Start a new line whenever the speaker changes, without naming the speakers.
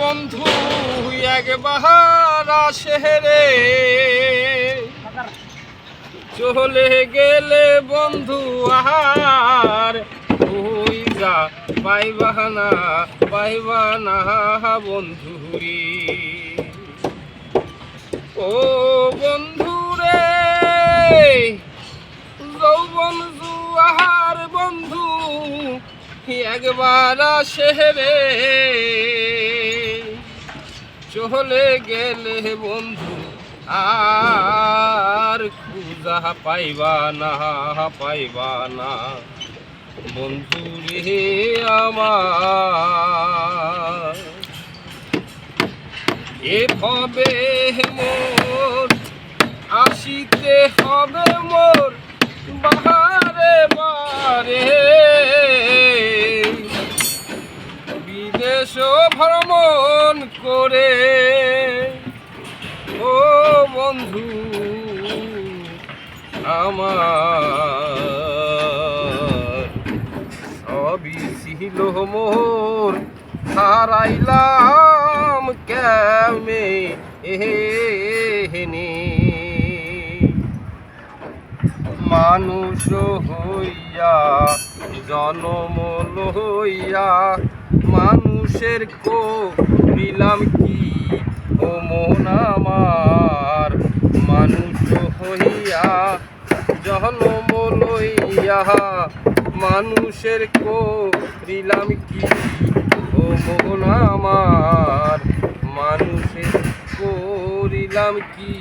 বন্ধু একবার আসে রে। চলে গেলে বন্ধু আহার, তুই যা পাইবা না পাইবা না বন্ধু রে। ও বন্ধু রে, যৌবন বন্ধু একবার আসে রে। চলে গেলে বন্ধু, আর খুঁজা পাইবা না পাইবা না। বন্ধু রে আমার এভাবে মোর, আসিতে হবে মোর বাহারে ভ্রমণ করে। ও বন্ধু, আমার সবই ছিল মোর হারাইলাম কেমে এহেনে। মানুষ হইয়া জনম লইয়া মানুষের কো দিলাম কি? ও মন আমার, মানুষ হইয়া জনম লইয়া, মানুষের কো দিলাম কি? ও মন আমার, মানুষের করিলাম কি?